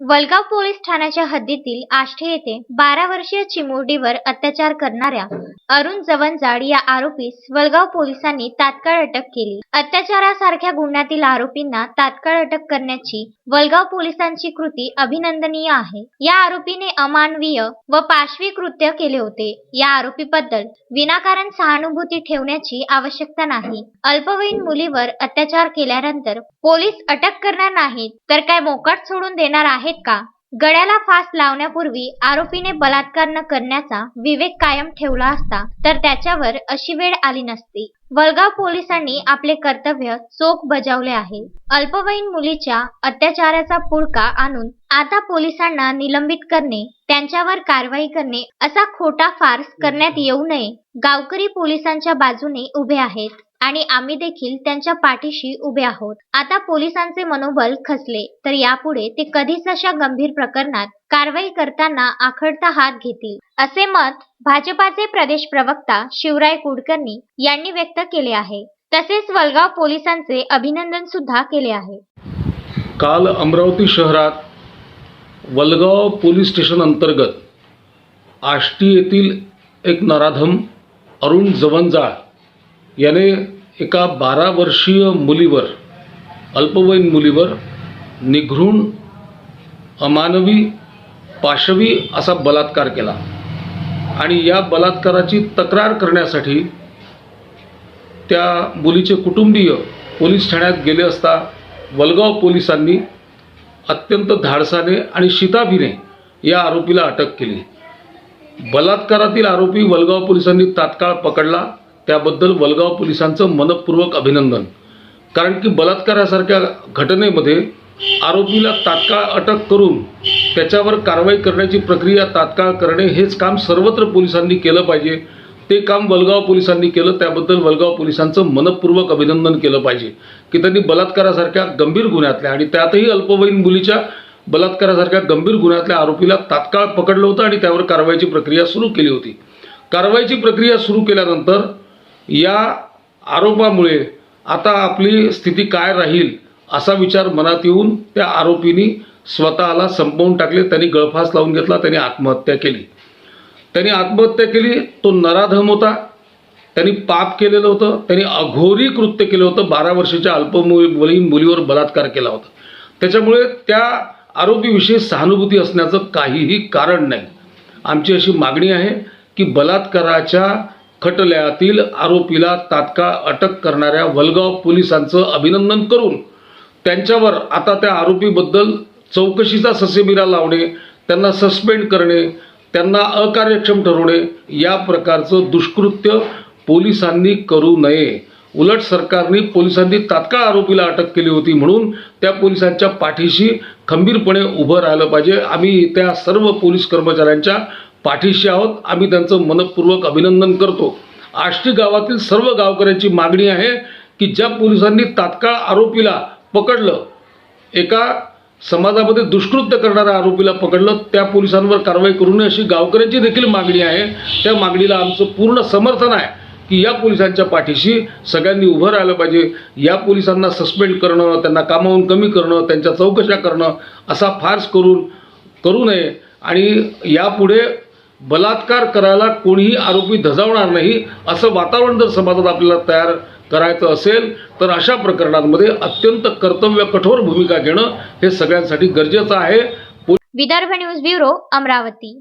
Walgaon police ठाण्याच्या हद्दीतील आष्टे येथे बारा वर्षीय चिमुरडीवर अत्याचार करणाऱ्या अरुण जवंजाड या आरोपीस वलगाव पोलिसांनी तात्काळ अटक केली. अत्याचारासारख्या गुन्ह्यातील आरोपींना तात्काळ अटक करण्याची वलगाव पोलिसांची कृती अभिनंदनीय आहे. या आरोपीने अमानवीय व पाशवी कृत्य केले होते. या आरोपीबद्दल विनाकारण सहानुभूती ठेवण्याची आवश्यकता नाही. अल्पवयीन मुलीवर अत्याचार केल्यानंतर पोलीस अटक करणार नाहीत तर काय मोकाट सोडून देणार आहे आहेत का? गळ्याला फास लावण्यापूर्वी आरोपीने बलात्कार न करण्याचा विवेक कायम ठेवला असता तर त्याच्यावर अशी वेळ आली नसती. वलगाव पोलिसांनी आपले कर्तव्य चोख बजावले आहे. अल्पवयीन मुलीच्या अत्याचाराचा पुळका आणून आता पोलिसांना निलंबित करणे त्यांच्यावर कारवाई करणे असा खोटा फार्स करण्यात येऊ नये. गावकरी पोलिसांच्या बाजूने उभे आहेत आणि आम्ही देखील त्यांच्या पाठीशी उभे आहोत. आता पोलिसांचे मनोबल खचले तर यापुढे ते कधीच अशा गंभीर प्रकरणात कारवाई करताना आखडता हात घेतील. असे मत भाजपाचे प्रदेश प्रवक्ता शिवराय कुडकर्णी यांनी व्यक्त केले आहे. तसेच वलगाव पोलिसांचे अभिनंदन सुद्धा केले आहे. काल अमरावती शहरात वलगाव पोलीस स्टेशन अंतर्गत आष्टी येथील एक नराधम अरुण जवंजाळ याने एका बारा वर्षीय मुलीवर अल्पवयीन मुलीवर निघृण अमानवी पाशवी असा बलात्कार केला. आणि या बलात्काराची तक्रार करण्यासाठी त्या मुलीचे कुटुंबीय पोलीस ठाण्यात गेले असता वलगाव पोलिसांनी अत्यंत धाडसाने आणि शिताफीने या आरोपीला अटक केली. बलात्कारातील आरोपी वलगाव पोलिसांनी तात्काळ पकडला. त्याबद्दल वलगाव पोलिसांचं मनपूर्वक अभिनंदन. कारण की बलात्कारासारख्या घटनेमध्ये आरोपीला तात्काळ अटक करून त्याच्यावर कारवाई करण्याची प्रक्रिया तात्काळ करणे हेच काम सर्वत्र पोलिसांनी केलं पाहिजे. ते काम वलगाव पोलिसांनी केलं त्याबद्दल वलगाव पोलिसांचं मनपूर्वक अभिनंदन केलं पाहिजे की त्यांनी बलात्कारासारख्या गंभीर गुन्ह्यातल्या आणि त्यातही अल्पवयीन मुलीच्या बलात्कारासारख्या गंभीर गुन्ह्यातल्या आरोपीला तात्काळ पकडलं होतं आणि त्यावर कारवाईची प्रक्रिया सुरू केली होती. कारवाईची प्रक्रिया सुरू केल्यानंतर या आरोपामुळे आता आपली स्थिती काय राहील असा विचार मनात येऊन त्या आरोपींनी स्वतःला संपवून टाकले त्यांनी गळफास लावून घेतला त्यांनी आत्महत्या केली. त्यांनी आत्महत्या केली तो नराधम होता. त्यांनी पाप केलेलं होतं त्यांनी अघोरी कृत्य केलं होतं बारा वर्षाच्या अल्पवयीन मुलीवर बलात्कार केला होता. त्याच्यामुळे त्या आरोपीविषयी सहानुभूती असण्याचं काहीही कारण नाही. आमची अशी मागणी आहे की बलात्काराच्या खटल्यातील आरोपीला तात्काळ अटक करणाऱ्या वलगाव पोलिसांचं अभिनंदन करून त्यांच्यावर आता त्या आरोपीबद्दल चौकशीचा ससेमिरा लावणे त्यांना सस्पेंड करणे त्यांना अकार्यक्षम ठरवणे या प्रकारचं दुष्कृत्य पोलिसांनी करू नये. उलट सरकारने पोलिसांनी तात्काळ आरोपीला अटक केली होती म्हणून त्या पोलिसांच्या पाठीशी खंबीरपणे उभं राहिलं पाहिजे. आम्ही त्या सर्व पोलीस कर्मचाऱ्यांच्या पाठीशी आहोत. आम्ही त्यांचं मनपूर्वक अभिनंदन करतो. आष्टी गावातील सर्व गावकऱ्यांची मागणी आहे की ज्या पोलिसांनी तात्काळ आरोपीला पकडलं एका समाजामध्ये दुष्कृत्य करणाऱ्या आरोपीला पकडलं त्या पोलिसांवर कारवाई करू नये अशी गावकऱ्यांची देखील मागणी आहे. त्या मागणीला आमचं पूर्ण समर्थन आहे की या पोलिसांच्या पाठीशी सगळ्यांनी उभं राहिलं पाहिजे. या पोलिसांना सस्पेंड करणं त्यांना कामावून कमी करणं त्यांच्या चौकशा करणं असा फार्स करून करू नये. आणि यापुढे बलात्कार करायला कोणीही आरोपी धजावणार नाही असं वातावरण जर समाजात आपल्याला तयार करायचं असेल तर अशा प्रकरणांमध्ये अत्यंत कर्तव्य कठोर भूमिका घेणं हे सगळ्यांसाठी गरजेचं आहे. Vidarbha news bureau Amravati.